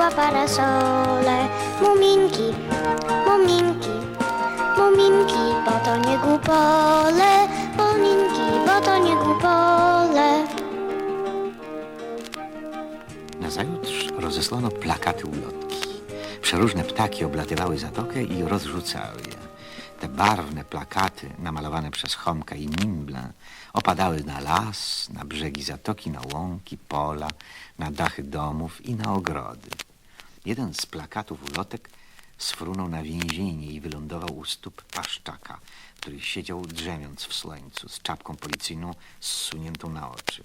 skrzydła parasole. Muminki, muminki, muminki, bo to nie głupole. Muminki, bo to nie głupole. Nazajutrz rozesłano plakaty ulotki. Przeróżne ptaki oblatywały zatokę i rozrzucały je. Te barwne plakaty, namalowane przez Chomka i Nimbla, opadały na las, na brzegi zatoki, na łąki, pola, na dachy domów i na ogrody. Jeden z plakatów ulotek sfrunął na więzienie i wylądował u stóp paszczaka, który siedział drzemiąc w słońcu z czapką policyjną zsuniętą na oczy.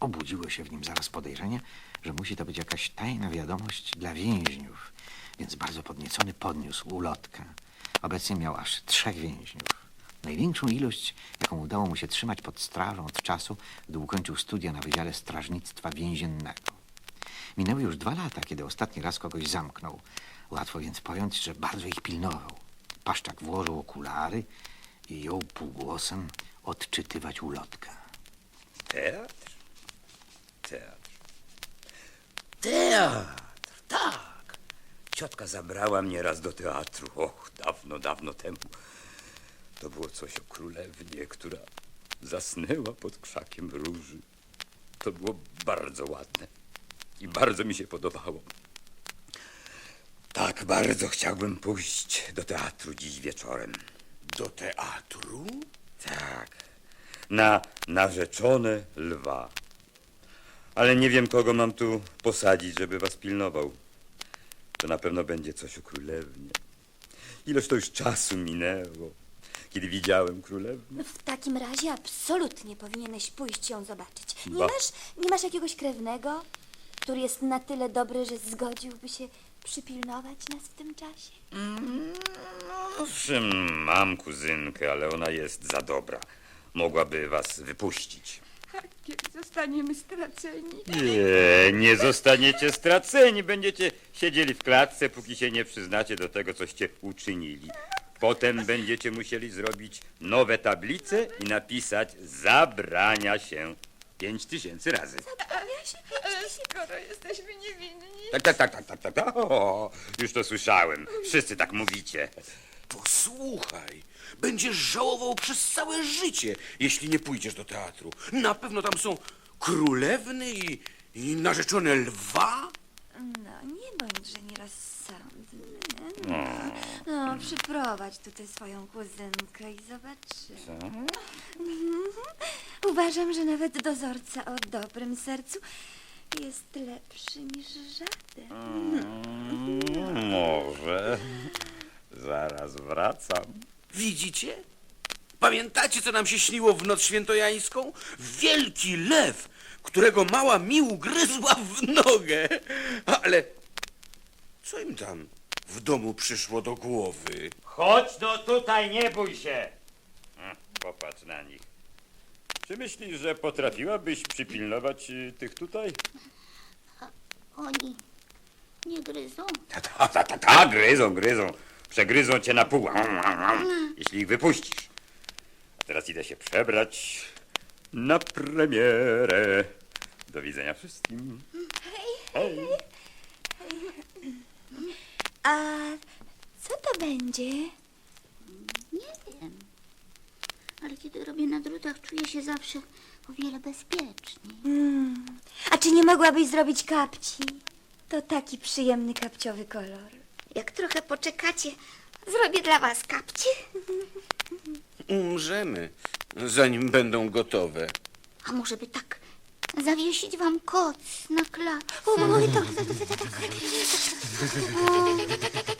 Obudziło się w nim zaraz podejrzenie, że musi to być jakaś tajna wiadomość dla więźniów, więc bardzo podniecony podniósł ulotkę. Obecnie miał aż trzech więźniów. Największą ilość, jaką udało mu się trzymać pod strażą od czasu, gdy ukończył studia na Wydziale Strażnictwa Więziennego. Minęły już dwa lata, kiedy ostatni raz kogoś zamknął. Łatwo więc pojąć, że bardzo ich pilnował. Paszczak włożył okulary i jął półgłosem odczytywać ulotkę. Teatr? Teatr. Teatr, tak. Ciotka zabrała mnie raz do teatru. Och, dawno, dawno temu. To było coś o królewnie, która zasnęła pod krzakiem róży. To było bardzo ładne i bardzo mi się podobało. Tak bardzo chciałbym pójść do teatru dziś wieczorem. Do teatru? Tak, na narzeczone lwa. Ale nie wiem, kogo mam tu posadzić, żeby was pilnował. To na pewno będzie coś o królewnie. Ileż to już czasu minęło, kiedy widziałem królewnię. W takim razie absolutnie powinieneś pójść ją zobaczyć. Nie Ba- masz, nie masz jakiegoś krewnego, który jest na tyle dobry, że zgodziłby się przypilnować nas w tym czasie? Owszem, mam kuzynkę, ale ona jest za dobra. Mogłaby was wypuścić. Kiedy zostaniemy straceni? Nie, nie zostaniecie straceni. Będziecie siedzieli w klatce, póki się nie przyznacie do tego, coście uczynili. Potem będziecie musieli zrobić nowe tablice i napisać zabrania się pięć tysięcy razy. Ale skoro jesteśmy niewinni. Tak, tak, tak, tak, tak, tak. tak. O, już to słyszałem. Wszyscy tak mówicie. Posłuchaj, będziesz żałował przez całe życie, jeśli nie pójdziesz do teatru. Na pewno tam są królewny i, i narzeczone lwa. No, nie bądźże nierozsądny. No, no przyprowadź tutaj swoją kuzynkę i zobaczymy. Mhm. Uważam, że nawet dozorca o dobrym sercu jest lepszy niż żaden. Mm, Może. Zaraz wracam. Widzicie? Pamiętacie, co nam się śniło w noc świętojańską? Wielki lew, którego mała mi ugryzła w nogę. Ale co im tam w domu przyszło do głowy? Chodź no tutaj, nie bój się. Hm, Popatrz na nich. Czy myślisz, że potrafiłabyś przypilnować y, tych tutaj? Oni nie gryzą? Ta, ta, ta, ta, ta, gryzą, gryzą. Przegryzą cię na pół, am, jeśli ich wypuścisz. A teraz idę się przebrać na premierę. Do widzenia wszystkim. Hej. A co to będzie? Nie. Ale kiedy robię na drutach, czuję się zawsze o wiele bezpieczniej. Hmm. A czy nie mogłabyś zrobić kapci? To taki przyjemny kapciowy kolor. Jak trochę poczekacie, zrobię dla was kapcie. Umrzemy, zanim będą gotowe. A może by tak zawiesić wam koc na klatce? Oj, to, to, to, to, to,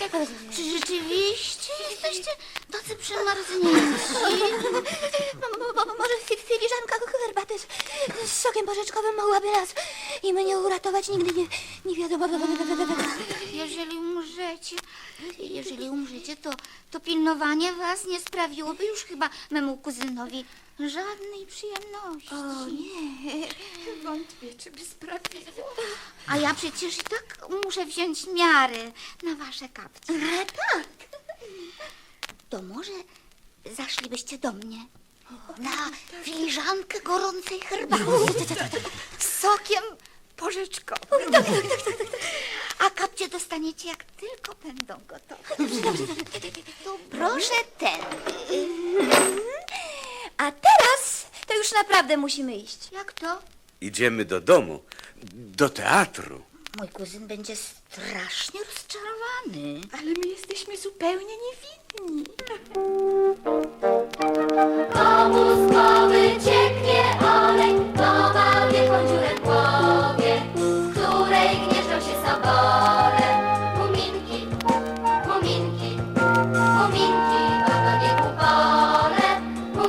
Czy rzeczywiście jesteście tacy przemarznięci? Mo- mo- mo- Może fi- filiżanka herbaty z, z sokiem porzeczkowym mogłaby nas i mnie uratować nigdy nie, nie wiadomo. Jeżeli umrzecie, jeżeli umrzecie, to, to pilnowanie was nie sprawiłoby już chyba memu kuzynowi żadnej przyjemności. O nie. Wątpię, czy by sprawiło. A ja przecież i tak muszę wziąć miary na wasze kapcie. tak. To może zaszlibyście do mnie na filiżankę gorącej herbaty z sokiem porzeczkowe. A kapcie dostaniecie jak tylko będą gotowe. To proszę ten. A teraz to już naprawdę musimy iść. Jak to? Idziemy do domu, do teatru. Mój kuzyn będzie strasznie rozczarowany. Ale my jesteśmy zupełnie niewinni. Obózkowy cieknie olej, to ma wielką dziurę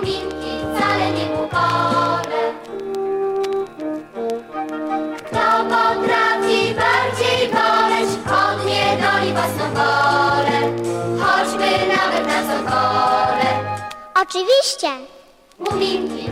Muminki, wcale nie kupole. Kto potrafi bardziej boleć, od niedoli własną wolę, choćby nawet na zozwolę. Oczywiście. Muminki, muminki,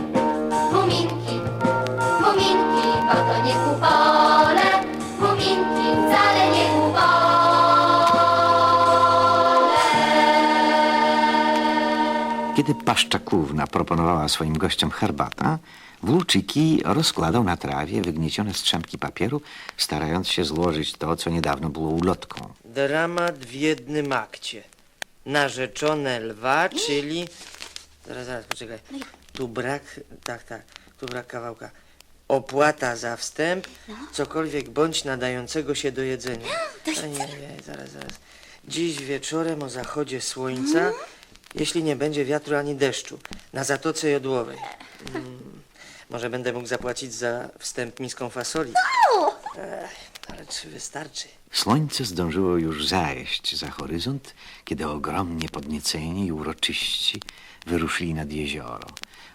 Kiedy Paszczakówna proponowała swoim gościom herbatę, Włóczyki rozkładał na trawie wygniecione strzępki papieru, starając się złożyć to, co niedawno było ulotką. Dramat w jednym akcie. Narzeczone lwa, czyli... Zaraz, zaraz, poczekaj. Tu brak, tak, tak, tu brak kawałka. Opłata za wstęp, cokolwiek bądź nadającego się do jedzenia. A nie, nie, zaraz, zaraz. Dziś wieczorem o zachodzie słońca, jeśli nie będzie wiatru ani deszczu, na Zatoce Jodłowej. Mm, może będę mógł zapłacić za wstęp miską fasoli. Ech, ale czy wystarczy? Słońce zdążyło już zajść za horyzont, kiedy ogromnie podnieceni i uroczyści wyruszyli nad jezioro.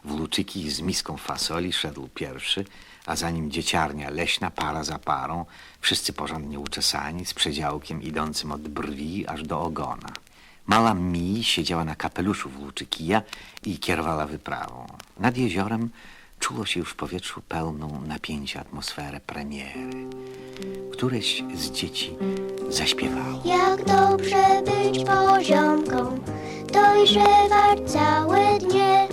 Włóczyki z miską fasoli szedł pierwszy, a za nim dzieciarnia leśna para za parą, wszyscy porządnie uczesani, z przedziałkiem idącym od brwi aż do ogona. Mała Mi siedziała na kapeluszu włóczykija i kierowała wyprawą. Nad jeziorem czuło się już w powietrzu pełną napięcia atmosferę premiery. Któreś z dzieci zaśpiewało. Jak dobrze być poziomką, dojrzewać całe dnie,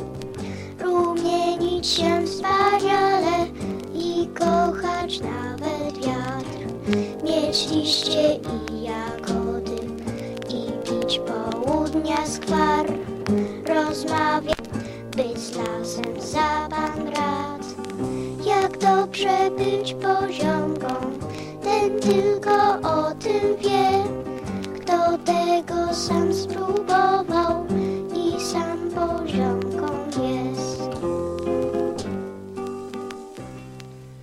rumienić się wspaniale i kochać nawet wiatr, mieć liście i jagody południa skwar, rozmawiać, być z lasem za pan rad. Jak dobrze być poziomką, ten tylko o tym wie. Kto tego sam spróbował i sam poziomką jest.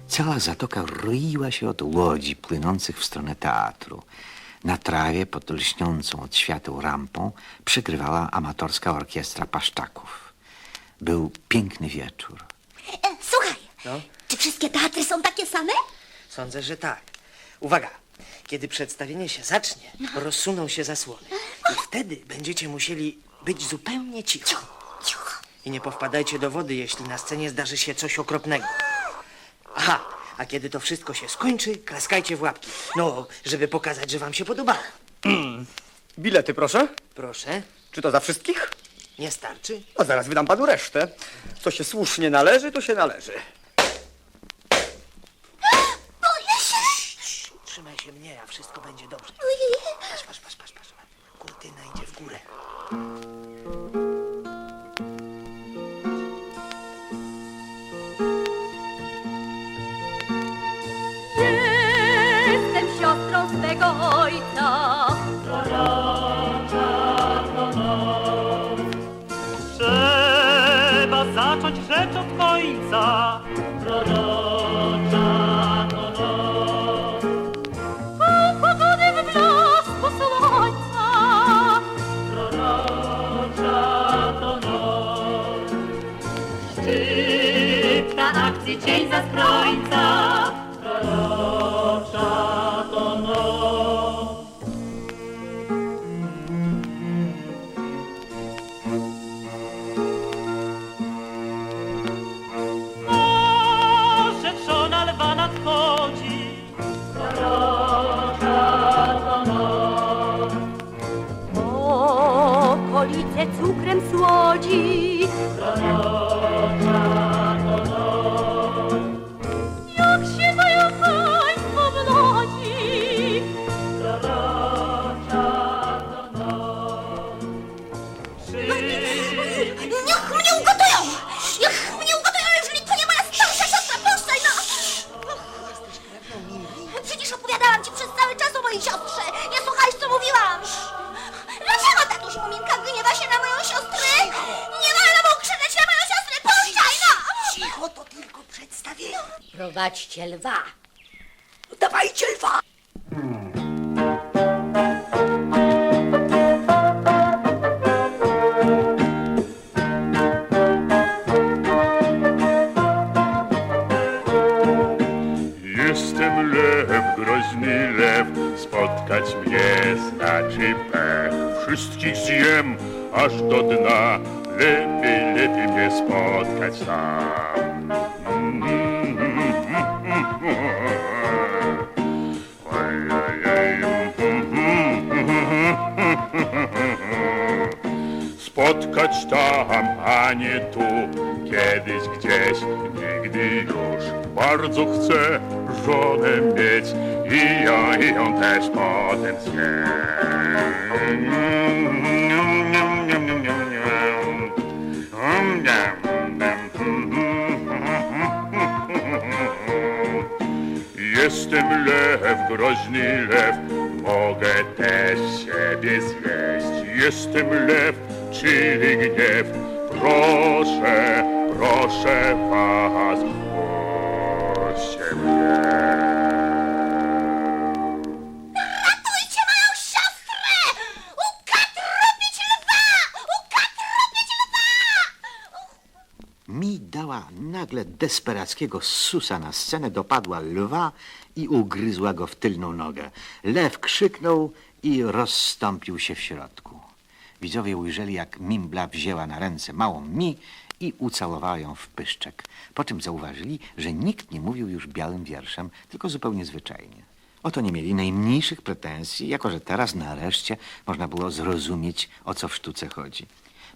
Cała zatoka roiła się od łodzi płynących w stronę teatru. Na trawie pod lśniącą od świateł rampą przygrywała amatorska orkiestra paszczaków. Był piękny wieczór. E, słuchaj, No, czy wszystkie teatry są takie same? sądzę, że tak. Uwaga! Kiedy przedstawienie się zacznie, rozsuną się zasłony. I wtedy będziecie musieli być zupełnie cicho. I nie powpadajcie do wody, jeśli na scenie zdarzy się coś okropnego. Aha, a kiedy to wszystko się skończy, klaskajcie w łapki. No, żeby pokazać, że wam się podobało. Bilety, proszę. Proszę, Czy to za wszystkich? nie starczy? A zaraz wydam panu resztę. Co się słusznie należy, to się należy. Trzymaj się mnie, a wszystko będzie dobrze. Patrz, patrz, patrz, patrz, patrz. Kurtyna idzie na akcji Niech mnie ugotują! Niech mnie ugotują, jeżeli to nie moja starsza siostra, postaj no! Przecież opowiadałam ci przez cały czas o mojej siostrze! Nie słuchaj, co mówiłam! Dlaczego tatuś Muminka gniewa się na moją siostrę? Nie wolno mu krzyczeć na moją siostrę, postaj no! Cicho, to tylko przedstawienie. Prowadźcie lwa. Spotkać mnie znaczy pech. Wszystkich zjem aż do dna, lepiej, lepiej mnie spotkać sam. Spotkać tam, a nie tu, kiedyś gdzieś, nigdy już. Bardzo chcę żonę mieć i ja i ją też potem. Jestem lew, groźny lew, mogę też siebie zjeść. Jestem lew, czyli gniew, proszę, proszę was nagle desperackiego susa na scenę, dopadła lwa i ugryzła go w tylną nogę. Lew krzyknął i rozstąpił się w środku. Widzowie ujrzeli, jak Mimbla wzięła na ręce małą Mi i ucałowała ją w pyszczek. Po czym zauważyli, że nikt nie mówił już białym wierszem, tylko zupełnie zwyczajnie. Oto nie mieli najmniejszych pretensji, jako że teraz nareszcie można było zrozumieć, o co w sztuce chodzi.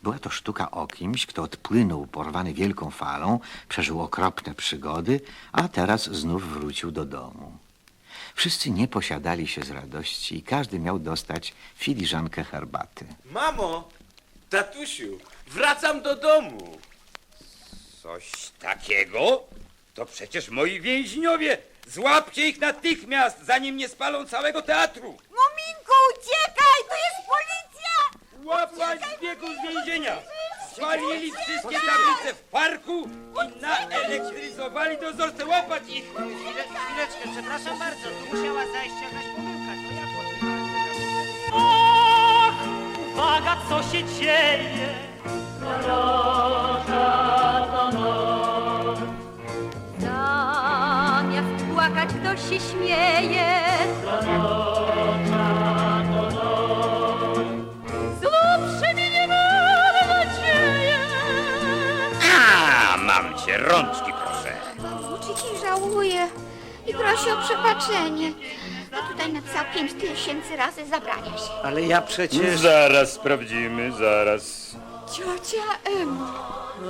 Była to sztuka o kimś, kto odpłynął porwany wielką falą, przeżył okropne przygody, a teraz znów wrócił do domu. Wszyscy nie posiadali się z radości i każdy miał dostać filiżankę herbaty. Mamo, tatusiu, wracam do domu. Coś takiego? To przecież moi więźniowie! Złapcie ich natychmiast, zanim nie spalą całego teatru! Muminku, uciekaj! To jest Łapać z z więzienia! Spalili wszystkie tablice w parku i naelektryzowali dozorcę. Łapać ich! Chwileczkę, przepraszam bardzo, tu musiała zajść jakaś pomyłka. To ja Och, uwaga, co się dzieje? Mrocza to noc. Zamiast płakać, ktoś się śmieje. Mrocza Włóczyki żałuje i prosi o przebaczenie. A tutaj napisał pięć tysięcy razy zabrania się. Ale ja przecież... Zaraz sprawdzimy, zaraz. Ciocia Emo.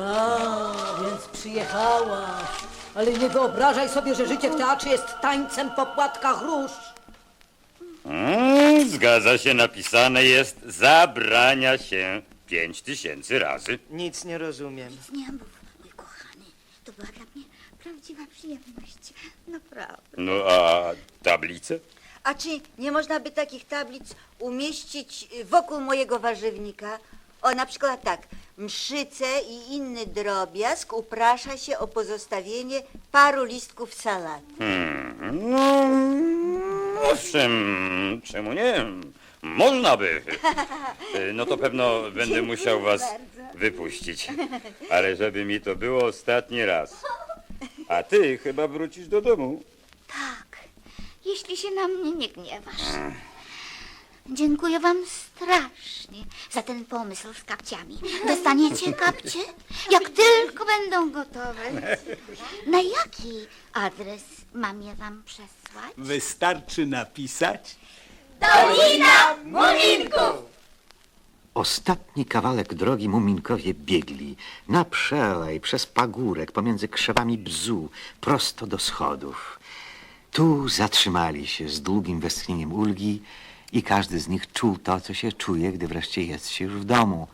A, więc przyjechałaś. Ale nie wyobrażaj sobie, że życie w teatrze jest tańcem po płatkach róż. Mm, zgadza się, napisane jest zabrania się pięć tysięcy razy. Nic nie rozumiem. Nie mów, mój kochany. To była dla prawdziwa przyjemność. Naprawdę. No a tablice? A czy nie można by takich tablic umieścić wokół mojego warzywnika? O, na przykład tak. Mszyce i inny drobiazg uprasza się o pozostawienie paru listków salaty. Hmm, no, owszem, czemu nie? Można by. No to pewno będę musiał was wypuścić. Ale żeby mi to było ostatni raz. A ty chyba wrócisz do domu. Tak, jeśli się na mnie nie gniewasz. Dziękuję wam strasznie za ten pomysł z kapciami. Dostaniecie kapcie, jak tylko będą gotowe. Na jaki adres mam je wam przesłać? Wystarczy napisać. Dolina Muminków! Ostatni kawałek drogi Muminkowie biegli na przelej, przez pagórek, pomiędzy krzewami bzu, prosto do schodów. Tu zatrzymali się z długim westchnieniem ulgi i każdy z nich czuł to, co się czuje, gdy wreszcie jest się już w domu.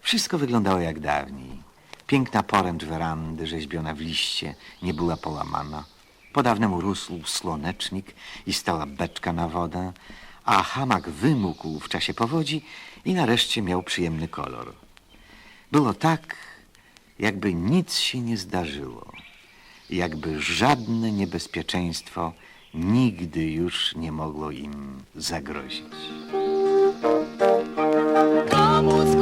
Wszystko wyglądało jak dawniej. Piękna poręcz werandy, rzeźbiona w liście, nie była połamana. Po dawnemu rósł słonecznik i stała beczka na wodę, a hamak wymógł w czasie powodzi i nareszcie miał przyjemny kolor. Było tak, jakby nic się nie zdarzyło, jakby żadne niebezpieczeństwo nigdy już nie mogło im zagrozić. Komu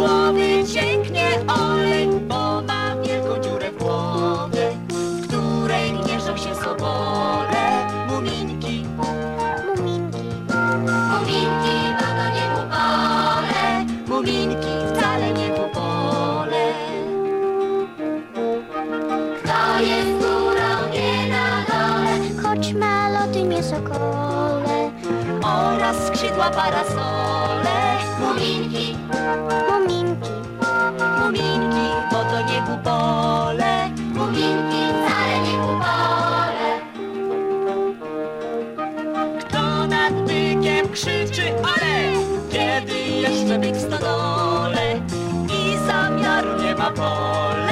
krzyczy ale Kiedy jeszcze być w stodole I zamiaru nie ma pole?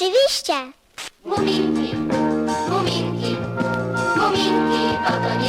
Oczywiście. Muminki, muminki, muminki, oto